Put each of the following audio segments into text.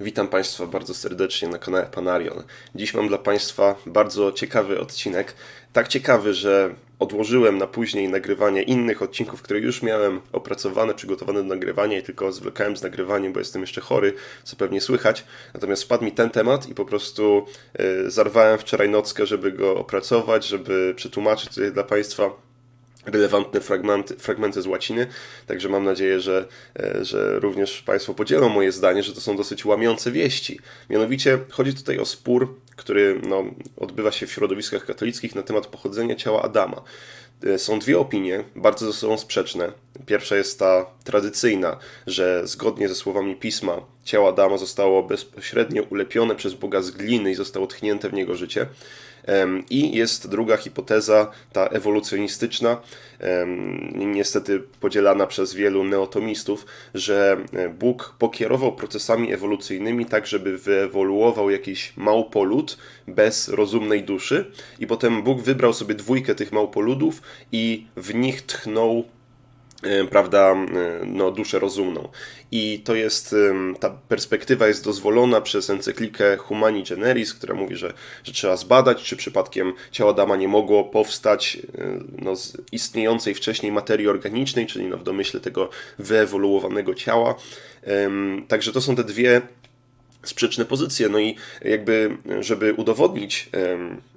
Witam Państwa bardzo serdecznie na kanale Panarion. Dziś mam dla Państwa bardzo ciekawy odcinek. Tak ciekawy, że odłożyłem na później nagrywanie innych odcinków, które już miałem opracowane, przygotowane do nagrywania i tylko zwlekałem z nagrywaniem, bo jestem jeszcze chory, co pewnie słychać. Natomiast wpadł mi ten temat i po prostu y, zarwałem wczoraj nockę, żeby go opracować, żeby przetłumaczyć tutaj dla Państwa relevantne fragmenty, fragmenty z łaciny, także mam nadzieję, że, e, że również Państwo podzielą moje zdanie, że to są dosyć łamiące wieści. Mianowicie chodzi tutaj o spór, który no, odbywa się w środowiskach katolickich na temat pochodzenia ciała Adama. E, Są dwie opinie, bardzo ze sobą sprzeczne. Pierwsza jest ta tradycyjna, że zgodnie ze słowami pisma ciało Adama zostało bezpośrednio ulepione przez Boga z gliny i zostało tchnięte w niego życie. I jest druga hipoteza, ta ewolucjonistyczna, niestety podzielana przez wielu neotomistów, że e, Bóg pokierował procesami ewolucyjnymi tak, żeby wyewoluował jakiś małpolud bez rozumnej duszy i potem Bóg wybrał sobie dwójkę tych małpoludów i w nich tchnął prawda, no, duszę rozumną. I to jest, ta perspektywa jest dozwolona przez encyklikę Humani Generis, która mówi, że, że trzeba zbadać, czy przypadkiem ciało Adama nie mogło powstać e, no, z istniejącej wcześniej materii organicznej, czyli no, w domyśle tego wyewoluowanego ciała. Także to są te dwie sprzeczne pozycje. No i jakby, żeby udowodnić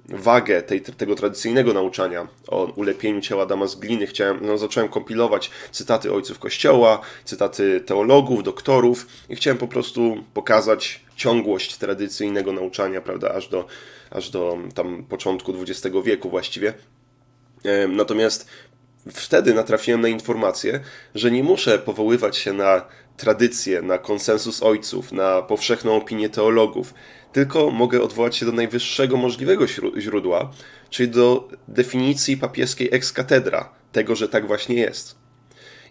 wagę tej, tego tradycyjnego nauczania o ulepieniu ciała Adama z gliny, chciałem, no, zacząłem kompilować cytaty ojców Kościoła, cytaty teologów, doktorów i chciałem po prostu pokazać ciągłość tradycyjnego nauczania, prawda, aż do, aż do tam początku XX wieku właściwie. Natomiast wtedy natrafiłem na informację, że nie muszę powoływać się na tradycję, na konsensus ojców, na powszechną opinię teologów, tylko mogę odwołać się do najwyższego możliwego źródła, czyli do definicji papieskiej ex cathedra, tego, że tak właśnie jest.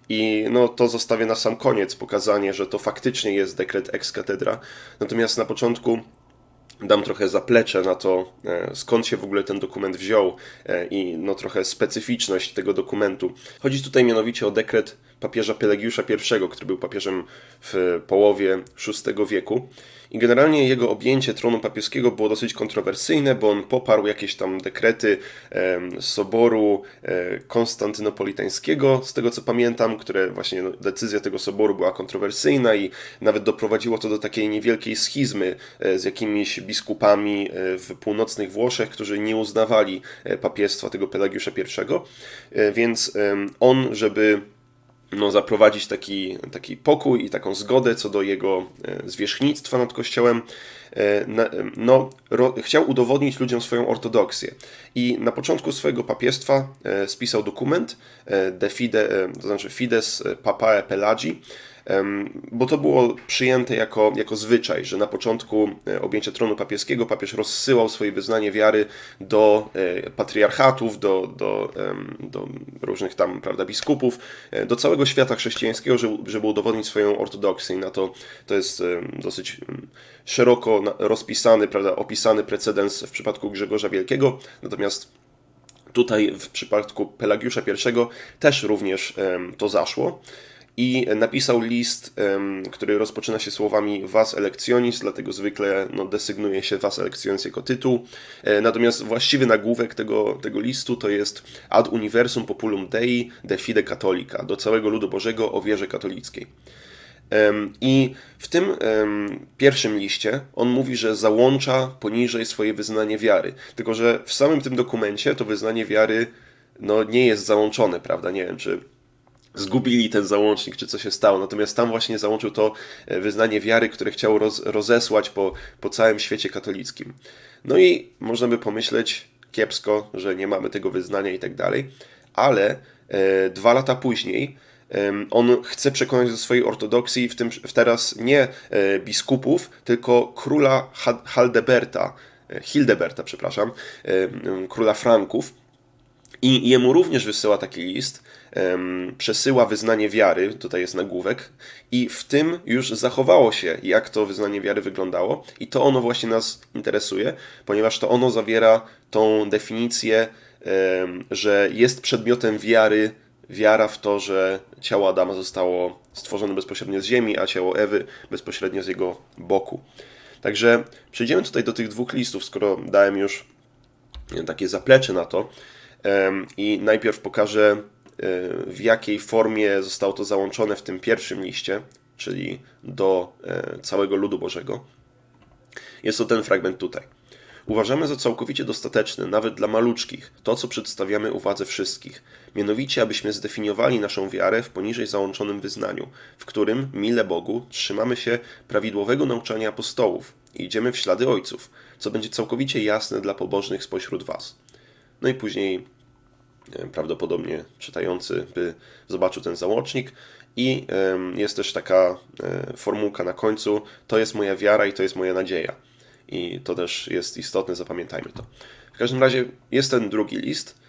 I no, to zostawię na sam koniec, pokazanie, że to faktycznie jest dekret ex cathedra. Natomiast na początku dam trochę zaplecze na to, e, skąd się w ogóle ten dokument wziął e, i no trochę specyficzność tego dokumentu. Chodzi tutaj mianowicie o dekret papieża Pelagiusza I, który był papieżem w połowie VI wieku. I generalnie jego objęcie tronu papieskiego było dosyć kontrowersyjne, bo on poparł jakieś tam dekrety Soboru e, Konstantynopolitańskiego, z tego co pamiętam, które właśnie no, decyzja tego soboru była kontrowersyjna i nawet doprowadziło to do takiej niewielkiej schizmy e, z jakimiś biskupami e, w północnych Włoszech, którzy nie uznawali papiestwa tego Pelagiusza I. Więc on, żeby no, zaprowadzić taki, taki pokój i taką zgodę co do jego e, zwierzchnictwa nad Kościołem, e, no, ro, chciał udowodnić ludziom swoją ortodoksję. I na początku swojego papiestwa e, spisał dokument De Fide, to znaczy Fides Papae Pelagi, bo to było przyjęte jako, jako zwyczaj, że na początku e, objęcia tronu papieskiego papież rozsyłał swoje wyznanie wiary do e, patriarchatów, do, do, do różnych tam prawda, biskupów, e, do całego świata chrześcijańskiego, żeby, udowodnić swoją ortodoksję. I na to to jest dosyć em, szeroko rozpisany, prawda, opisany precedens w przypadku Grzegorza Wielkiego, natomiast Tutaj w przypadku Pelagiusza I też również to zaszło. I napisał list, który rozpoczyna się słowami Was electionis, dlatego zwykle no, desygnuje się Was electionis jako tytuł. E, Natomiast właściwy nagłówek tego, tego listu to jest Ad universum populum Dei de fide catholica, do całego ludu Bożego o wierze katolickiej. I w tym pierwszym liście on mówi, że załącza poniżej swoje wyznanie wiary. Tylko, że w samym tym dokumencie to wyznanie wiary no, nie jest załączone, prawda? Nie wiem, czy zgubili ten załącznik, czy co się stało. Natomiast tam właśnie załączył to e, wyznanie wiary, które chciał roz, rozesłać po, po całym świecie katolickim. No i można by pomyśleć kiepsko, że nie mamy tego wyznania i tak dalej, ale e, dwa lata później em, on chce przekonać do swojej ortodoksji, w tym w teraz nie e, biskupów, tylko króla Ha- Haldeberta, e, Hildeberta, przepraszam, e, króla Franków, i jemu również wysyła taki list, przesyła wyznanie wiary, tutaj jest nagłówek, i w tym już zachowało się, jak to wyznanie wiary wyglądało, i to ono właśnie nas interesuje, ponieważ to ono zawiera tą definicję, że jest przedmiotem wiary wiara w to, że ciało Adama zostało stworzone bezpośrednio z ziemi, a ciało Ewy bezpośrednio z jego boku. Także przejdziemy tutaj do tych dwóch listów, skoro dałem już takie zaplecze na to. I najpierw pokażę, w jakiej formie zostało to załączone w tym pierwszym liście, czyli do całego ludu Bożego. Jest to ten fragment tutaj. Uważamy za całkowicie dostateczne, nawet dla maluczkich, to, co przedstawiamy uwadze wszystkich, mianowicie, abyśmy zdefiniowali naszą wiarę w poniżej załączonym wyznaniu, w którym, mile Bogu, trzymamy się prawidłowego nauczania apostołów i idziemy w ślady ojców, co będzie całkowicie jasne dla pobożnych spośród Was. No i później prawdopodobnie czytający by zobaczył ten załącznik i jest też taka e, formułka na końcu, to jest moja wiara i to jest moja nadzieja i to też jest istotne, zapamiętajmy to. W każdym razie jest ten drugi list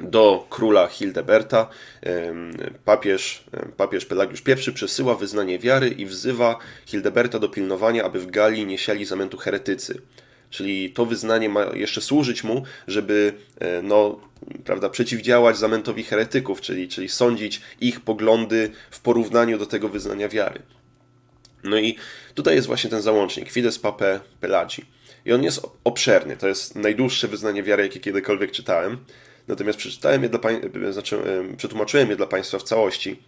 do króla Hildeberta. Papież, papież Pelagiusz I przesyła wyznanie wiary i wzywa Hildeberta do pilnowania, aby w Galii nie siali zamętu heretycy. Czyli to wyznanie ma jeszcze służyć mu, żeby e, no, prawda, przeciwdziałać zamętowi heretyków, czyli, czyli sądzić ich poglądy w porównaniu do tego wyznania wiary. No i tutaj jest właśnie ten załącznik, Fides Pape Pelagi. I on jest obszerny, to jest najdłuższe wyznanie wiary, jakie kiedykolwiek czytałem. Natomiast przeczytałem je dla znaczy, przetłumaczyłem je dla Państwa w całości.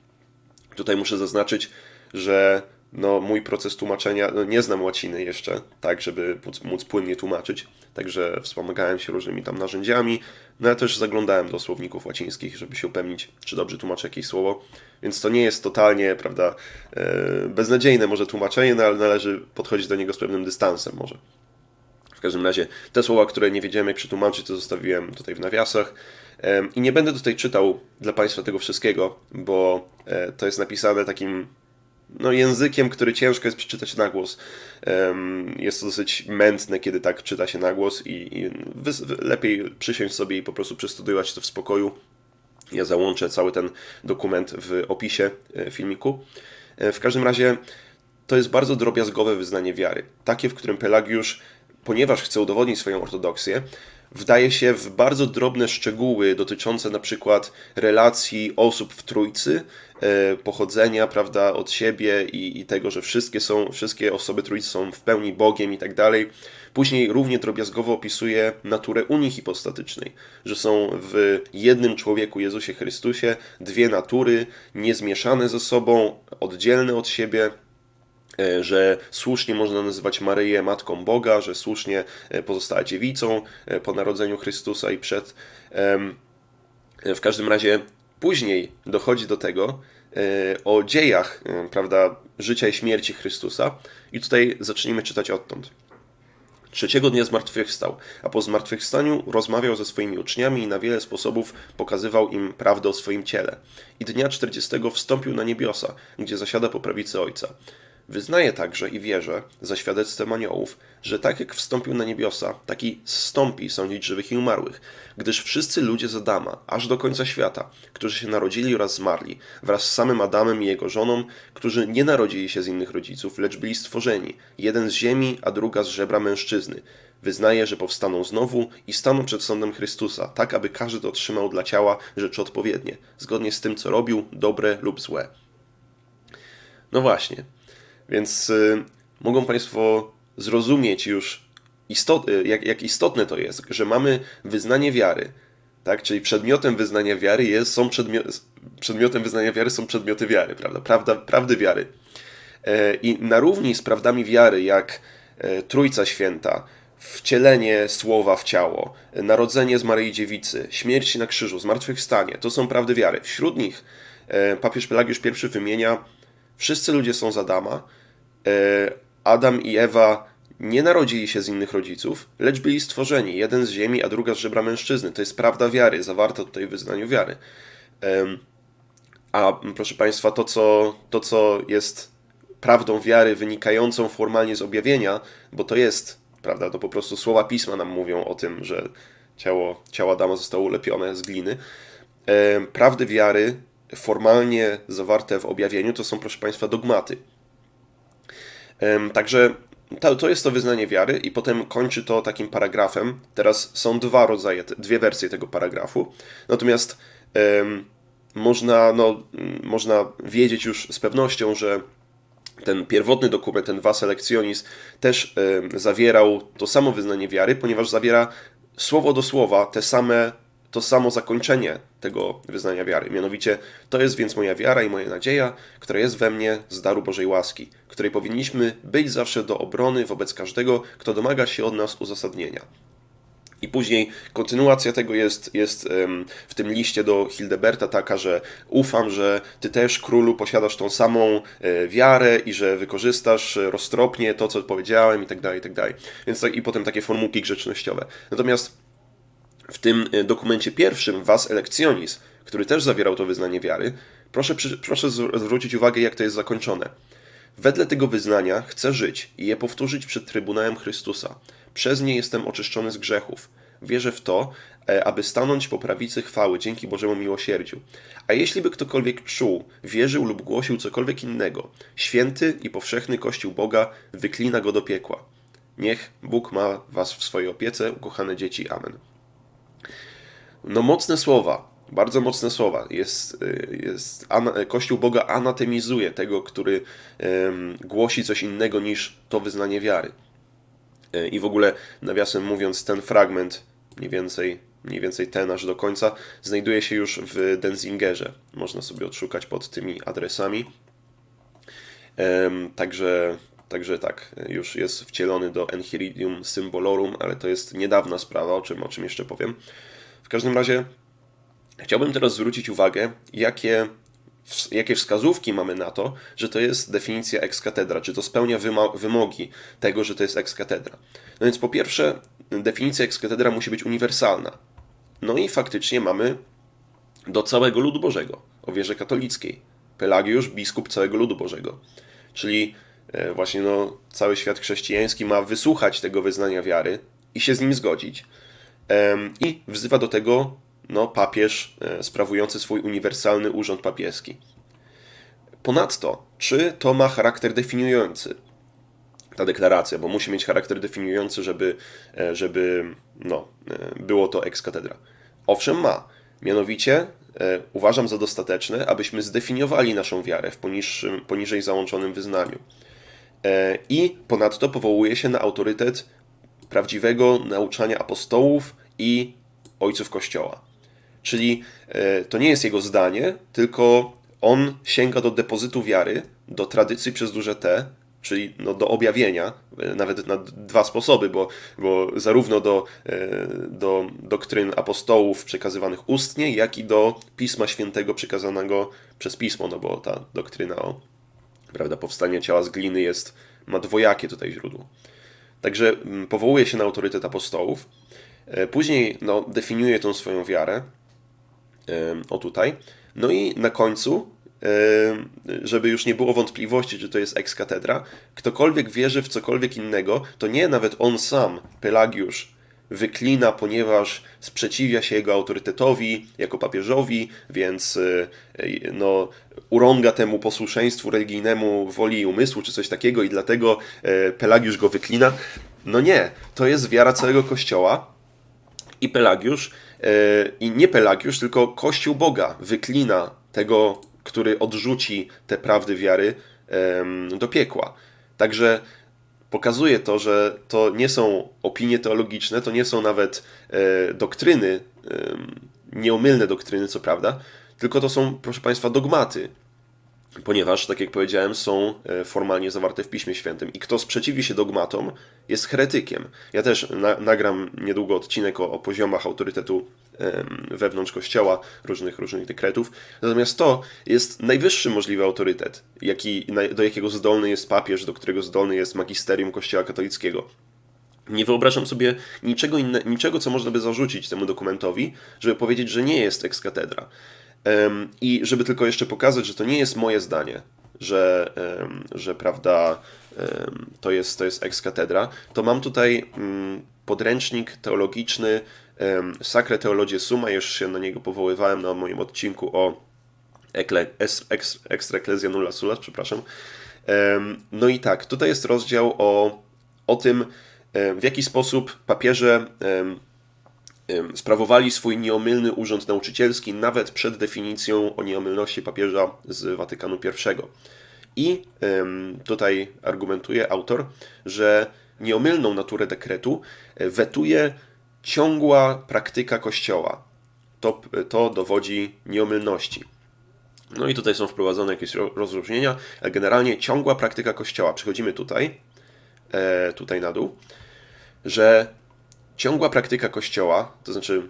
Tutaj muszę zaznaczyć, że no, mój proces tłumaczenia, no, nie znam łaciny jeszcze, tak, żeby móc, móc płynnie tłumaczyć, także wspomagałem się różnymi tam narzędziami, no ja też zaglądałem do słowników łacińskich, żeby się upewnić, czy dobrze tłumaczę jakieś słowo, więc to nie jest totalnie, prawda, e, beznadziejne może tłumaczenie, no, ale należy podchodzić do niego z pewnym dystansem może. W każdym razie te słowa, które nie wiedziałem jak przetłumaczyć, to zostawiłem tutaj w nawiasach. I nie będę tutaj czytał dla Państwa tego wszystkiego, bo e, to jest napisane takim no, językiem, który ciężko jest przeczytać na głos. Jest to dosyć mętne, kiedy tak czyta się na głos i, i lepiej przysiąść sobie i po prostu przestudiować to w spokoju. Ja załączę cały ten dokument w opisie e, filmiku. E, w każdym razie to jest bardzo drobiazgowe wyznanie wiary. Takie, w którym Pelagiusz, ponieważ chce udowodnić swoją ortodoksję, wdaje się w bardzo drobne szczegóły dotyczące na przykład relacji osób w trójcy, e, pochodzenia, prawda, od siebie i, i tego, że wszystkie są, wszystkie osoby trójcy są w pełni Bogiem i tak dalej. Później równie drobiazgowo opisuje naturę unii hipostatycznej, że są w jednym człowieku Jezusie Chrystusie dwie natury, niezmieszane ze sobą, oddzielne od siebie, że słusznie można nazywać Maryję Matką Boga, że słusznie e, pozostała dziewicą e, po narodzeniu Chrystusa i przed. W każdym razie później dochodzi do tego o dziejach, prawda, życia i śmierci Chrystusa i tutaj zacznijmy czytać odtąd. Trzeciego dnia zmartwychwstał, a po zmartwychwstaniu rozmawiał ze swoimi uczniami i na wiele sposobów pokazywał im prawdę o swoim ciele. I dnia czterdziestego wstąpił na niebiosa, gdzie zasiada po prawicy Ojca. Wyznaje także i wierzę, za świadectwem aniołów, że tak jak wstąpił na niebiosa, taki zstąpi sądzić żywych i umarłych, gdyż wszyscy ludzie z Adama, aż do końca świata, którzy się narodzili oraz zmarli, wraz z samym Adamem i jego żoną, którzy nie narodzili się z innych rodziców, lecz byli stworzeni, jeden z ziemi, a druga z żebra mężczyzny. Wyznaje, że powstaną znowu i staną przed sądem Chrystusa, tak aby każdy otrzymał dla ciała rzeczy odpowiednie, zgodnie z tym, co robił, dobre lub złe. No właśnie, więc y, mogą Państwo zrozumieć już, istot, y, jak, jak istotne to jest, że mamy wyznanie wiary, tak? Czyli przedmiotem wyznania wiary jest, są przedmio przedmiotem wyznania wiary są przedmioty wiary, prawda? Prawda, prawdy wiary. E, I na równi z prawdami wiary, jak e, Trójca Święta, wcielenie słowa w ciało, narodzenie z Maryi Dziewicy, śmierć na krzyżu, zmartwychwstanie, to są prawdy wiary. Wśród nich e, papież Pelagiusz I wymienia wszyscy ludzie są z Adama, E, Adam i Ewa nie narodzili się z innych rodziców, lecz byli stworzeni, jeden z ziemi, a druga z żebra mężczyzny. To jest prawda wiary, zawarta tutaj w wyznaniu wiary. A proszę Państwa, to co, to, co jest prawdą wiary wynikającą formalnie z objawienia, bo to jest, prawda, to po prostu słowa pisma nam mówią o tym, że ciało, ciało Adama zostało ulepione z gliny. Prawdy wiary formalnie zawarte w objawieniu to są, proszę Państwa, dogmaty. Także to, to jest to wyznanie wiary i potem kończy to takim paragrafem. Teraz są dwa rodzaje, dwie wersje tego paragrafu. Natomiast można, no, można wiedzieć już z pewnością, że ten pierwotny dokument, ten Electionis, też y, zawierał to samo wyznanie wiary, ponieważ zawiera słowo do słowa te same, to samo zakończenie tego wyznania wiary. Mianowicie, to jest więc moja wiara i moja nadzieja, która jest we mnie z daru Bożej łaski, której powinniśmy być zawsze do obrony wobec każdego, kto domaga się od nas uzasadnienia. I później kontynuacja tego jest, jest w tym liście do Hildeberta taka, że ufam, że ty też, królu, posiadasz tą samą e, wiarę i że wykorzystasz roztropnie to, co powiedziałem i tak dalej, i tak dalej. Więc i potem takie formułki grzecznościowe. Natomiast w tym e, dokumencie pierwszym, Was Electionis, który też zawierał to wyznanie wiary, proszę, proszę zwrócić uwagę, jak to jest zakończone. Wedle tego wyznania chcę żyć i je powtórzyć przed Trybunałem Chrystusa przez nie jestem oczyszczony z grzechów. Wierzę w to, e, aby stanąć po prawicy chwały dzięki Bożemu miłosierdziu. A jeśli by ktokolwiek czuł, wierzył lub głosił cokolwiek innego, święty i powszechny Kościół Boga wyklina go do piekła. Niech Bóg ma was w swojej opiece, ukochane dzieci. Amen. No mocne słowa, bardzo mocne słowa. Jest, e, jest, Kościół Boga anatemizuje tego, który głosi coś innego niż to wyznanie wiary. E, I w ogóle, nawiasem mówiąc, ten fragment, mniej więcej, mniej więcej ten aż do końca, znajduje się już w Denzingerze. Można sobie odszukać pod tymi adresami. Także, także tak, już jest wcielony do Enchiridium Symbolorum, ale to jest niedawna sprawa, o czym, o czym jeszcze powiem. Każdym razie chciałbym teraz zwrócić uwagę, jakie jakie wskazówki mamy na to, że to jest definicja ex cathedra, czy to spełnia wymogi tego, że to jest ex cathedra. No więc po pierwsze, definicja ex cathedra musi być uniwersalna. No i faktycznie mamy do całego ludu Bożego, o wierze katolickiej. Pelagiusz, biskup całego ludu Bożego. Czyli e, właśnie no, cały świat chrześcijański ma wysłuchać tego wyznania wiary i się z nim zgodzić. I wzywa do tego no, papież e, sprawujący swój uniwersalny urząd papieski. Ponadto, czy to ma charakter definiujący? Ta deklaracja, bo musi mieć charakter definiujący, żeby, e, żeby no, e, było to ex cathedra. Owszem, ma. Mianowicie uważam za dostateczne, abyśmy zdefiniowali naszą wiarę w poniższym, poniżej załączonym wyznaniu. I ponadto powołuje się na autorytet prawdziwego nauczania apostołów i ojców Kościoła. Czyli e, to nie jest jego zdanie, tylko on sięga do depozytu wiary, do tradycji przez duże T, czyli no, do objawienia, e, nawet na dwa sposoby, bo, bo zarówno do, e, do doktryn apostołów przekazywanych ustnie, jak i do Pisma Świętego przekazanego przez Pismo, no bo ta doktryna o prawda, powstania ciała z gliny jest, ma dwojakie tutaj źródło. Także mm, powołuje się na autorytet apostołów, później no, definiuje tą swoją wiarę, o tutaj. No i na końcu, żeby już nie było wątpliwości, czy to jest ex katedra, ktokolwiek wierzy w cokolwiek innego, to nie nawet on sam, Pelagiusz, wyklina, ponieważ sprzeciwia się jego autorytetowi jako papieżowi, więc e, no, urąga temu posłuszeństwu religijnemu woli i umysłu, czy coś takiego, i dlatego e, Pelagiusz go wyklina. No nie, to jest wiara całego kościoła i Pelagiusz i nie Pelagiusz, tylko Kościół Boga wyklina tego, który odrzuci te prawdy wiary do piekła. Także pokazuje to, że to nie są opinie teologiczne, to nie są nawet e, doktryny, nieomylne doktryny, co prawda, tylko to są, proszę Państwa, dogmaty, ponieważ, tak jak powiedziałem, są e, formalnie zawarte w Piśmie Świętym. I kto sprzeciwi się dogmatom, jest heretykiem. Ja też na, nagram niedługo odcinek o, o poziomach autorytetu wewnątrz kościoła, różnych, różnych dekretów. Natomiast to jest najwyższy możliwy autorytet, jaki, do jakiego zdolny jest papież, do którego zdolny jest magisterium kościoła katolickiego. Nie wyobrażam sobie niczego, inne, niczego, co można by zarzucić temu dokumentowi, żeby powiedzieć, że nie jest ex cathedra. I żeby tylko jeszcze pokazać, że to nie jest moje zdanie, że, że prawda, to jest, to jest ex to mam tutaj mm, podręcznik teologiczny Sacre Theologie Summa, już się na niego powoływałem na moim odcinku o Ekle, Extra Ecclesia Nulla Sulas, przepraszam. No i tak, tutaj jest rozdział o, o tym, w jaki sposób papieże sprawowali swój nieomylny urząd nauczycielski nawet przed definicją o nieomylności papieża z Watykanu I. I tutaj argumentuje autor, że nieomylną naturę dekretu e, wetuje ciągła praktyka Kościoła. To, to dowodzi nieomylności. No i tutaj są wprowadzone jakieś ro- rozróżnienia, ale generalnie ciągła praktyka Kościoła. Przechodzimy tutaj, e, tutaj na dół, że ciągła praktyka Kościoła, to znaczy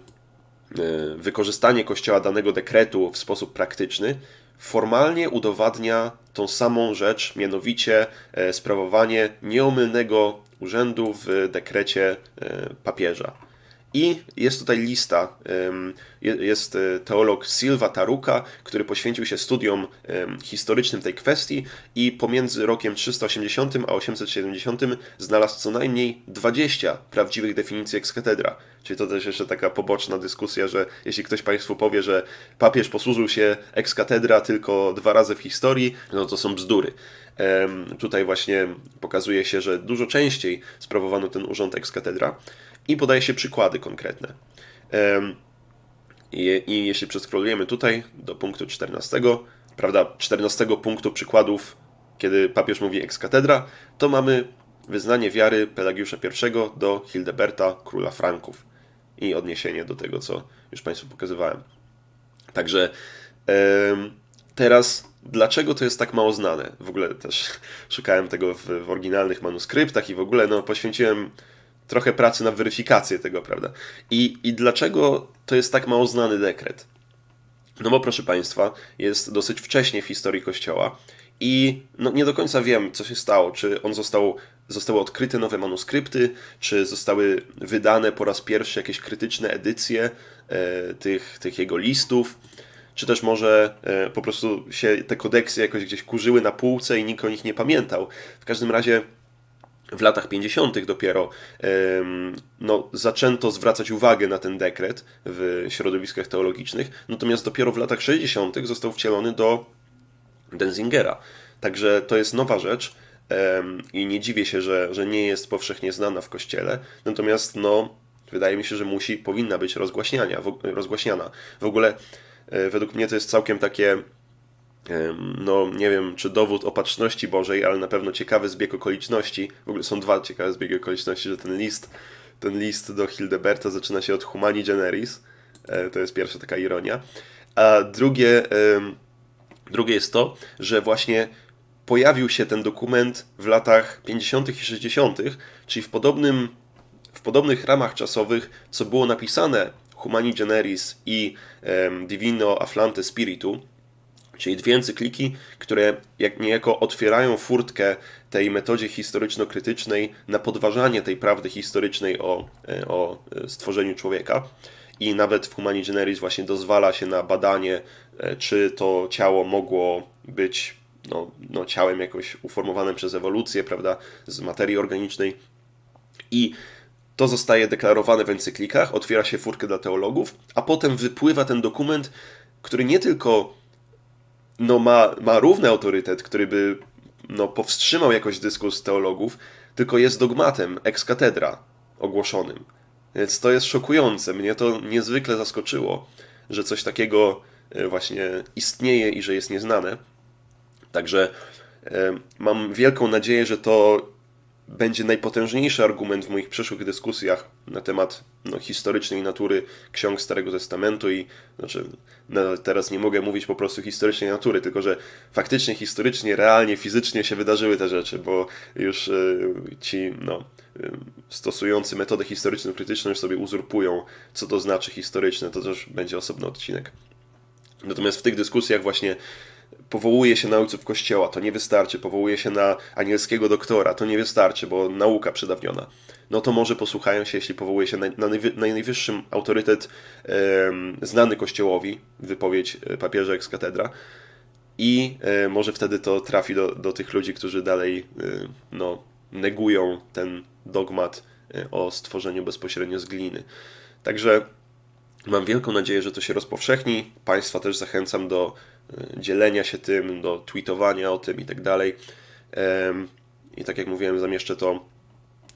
e, wykorzystanie Kościoła danego dekretu w sposób praktyczny, formalnie udowadnia tą samą rzecz, mianowicie e, sprawowanie nieomylnego urzędu w dekrecie e, papieża. I jest tutaj lista, jest e, teolog Silva Taruka, który poświęcił się studiom historycznym tej kwestii i pomiędzy rokiem 380 a 870 znalazł co najmniej 20 prawdziwych definicji ex cathedra. Czyli to też jeszcze taka poboczna dyskusja, że jeśli ktoś Państwu powie, że papież posłużył się ex cathedra tylko dwa razy w historii, no to są bzdury. Tutaj właśnie pokazuje się, że dużo częściej sprawowano ten urząd ex cathedra i podaje się przykłady konkretne. I, I jeśli przeskrolujemy tutaj do punktu 14, prawda, 14 punktu przykładów, kiedy papież mówi ex cathedra, to mamy wyznanie wiary Pelagiusza I do Hildeberta, króla Franków i odniesienie do tego, co już Państwu pokazywałem. Także teraz, dlaczego to jest tak mało znane? W ogóle też szukałem tego w, w oryginalnych manuskryptach i w ogóle no, poświęciłem trochę pracy na weryfikację tego, prawda? I, I dlaczego to jest tak mało znany dekret? No bo proszę Państwa, jest dosyć wcześnie w historii Kościoła i no, nie do końca wiem, co się stało. Czy on został, zostały odkryte nowe manuskrypty, czy zostały wydane po raz pierwszy jakieś krytyczne edycje e, tych, tych jego listów, czy też może e, po prostu się te kodeksy jakoś gdzieś kurzyły na półce i nikt o nich nie pamiętał. W każdym razie w latach 50. dopiero no, zaczęto zwracać uwagę na ten dekret w środowiskach teologicznych, natomiast dopiero w latach 60. został wcielony do Denzingera. Także to jest nowa rzecz i nie dziwię się, że, że nie jest powszechnie znana w kościele, natomiast no, wydaje mi się, że musi, powinna być rozgłaśniana. W ogóle e, według mnie to jest całkiem takie no nie wiem, czy dowód opatrzności Bożej, ale na pewno ciekawy zbieg okoliczności. W ogóle są dwa ciekawe zbiegi okoliczności, że ten list, ten list do Hildeberta zaczyna się od Humani Generis. E, To jest pierwsza taka ironia. A drugie, drugie jest to, że właśnie pojawił się ten dokument w latach 50. i 60., czyli w podobnym w podobnych ramach czasowych, co było napisane Humani Generis i Divino Afflante Spiritu, czyli dwie encykliki, które jak niejako otwierają furtkę tej metodzie historyczno-krytycznej na podważanie tej prawdy historycznej o, e, o e, stworzeniu człowieka. I nawet w Humani Generis właśnie dozwala się na badanie, e, czy to ciało mogło być no, no, ciałem jakoś uformowanym przez ewolucję, prawda, z materii organicznej. I to zostaje deklarowane w encyklikach, otwiera się furtkę dla teologów, a potem wypływa ten dokument, który nie tylko no, ma, ma równy autorytet, który by no, powstrzymał jakoś dyskurs teologów, tylko jest dogmatem ex cathedra ogłoszonym. Więc to jest szokujące. Mnie to niezwykle zaskoczyło, że coś takiego e, właśnie istnieje i że jest nieznane. Także e, mam wielką nadzieję, że to będzie najpotężniejszy argument w moich przyszłych dyskusjach na temat no, historycznej natury ksiąg Starego Testamentu i znaczy, no, teraz nie mogę mówić po prostu historycznej natury, tylko że faktycznie, historycznie, realnie, fizycznie się wydarzyły te rzeczy, bo już y, ci no, y, stosujący metodę historyczno-krytyczną już sobie uzurpują, co to znaczy historyczne, to też będzie osobny odcinek. Natomiast w tych dyskusjach właśnie powołuje się na ojców kościoła, to nie wystarczy, powołuje się na anielskiego doktora, to nie wystarczy, bo nauka przedawniona. No to może posłuchają się, jeśli powołuje się na, na, najwy, na najwyższym autorytet znany kościołowi, wypowiedź e, papieża ex cathedra, i e, może wtedy to trafi do, do tych ludzi, którzy dalej e, no, negują ten dogmat o stworzeniu bezpośrednio z gliny. Także Mam wielką nadzieję, że to się rozpowszechni. Państwa też zachęcam do dzielenia się tym, do tweetowania o tym i tak dalej. I tak jak mówiłem, zamieszczę to,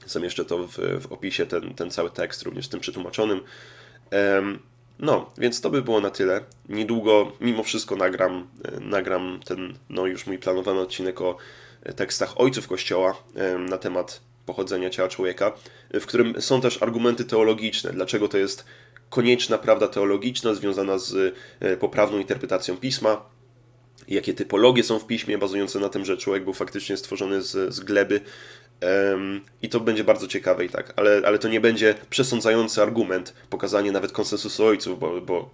zamieszczę to w, w opisie, ten, ten cały tekst, również tym przetłumaczonym. No, więc to by było na tyle. Niedługo, mimo wszystko, nagram, e, nagram ten, no już mój planowany odcinek o e, tekstach ojców Kościoła na temat pochodzenia ciała człowieka, w którym są też argumenty teologiczne, dlaczego to jest konieczna prawda teologiczna związana z e, poprawną interpretacją pisma, jakie typologie są w piśmie, bazujące na tym, że człowiek był faktycznie stworzony z, z gleby. I to będzie bardzo ciekawe i tak, ale, ale to nie będzie przesądzający argument, pokazanie nawet konsensusu ojców, bo, bo,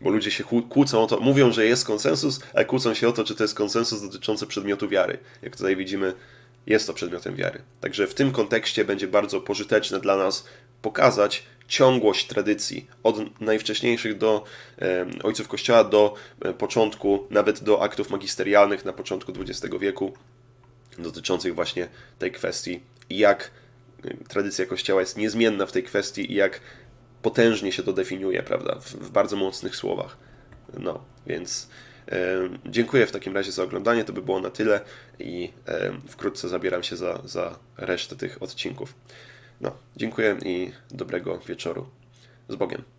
bo ludzie się kłó- kłócą o to, mówią, że jest konsensus, ale kłócą się o to, czy to jest konsensus dotyczący przedmiotu wiary. Jak tutaj widzimy, jest to przedmiotem wiary. Także w tym kontekście będzie bardzo pożyteczne dla nas pokazać ciągłość tradycji od najwcześniejszych do e, ojców Kościoła do e, początku, nawet do aktów magisterialnych na początku XX wieku, dotyczących właśnie tej kwestii i jak y, tradycja Kościoła jest niezmienna w tej kwestii i jak potężnie się to definiuje, prawda, w, w bardzo mocnych słowach. No, więc e, dziękuję w takim razie za oglądanie, to by było na tyle i wkrótce zabieram się za, za resztę tych odcinków. No, dziękuję i dobrego wieczoru. Z Bogiem.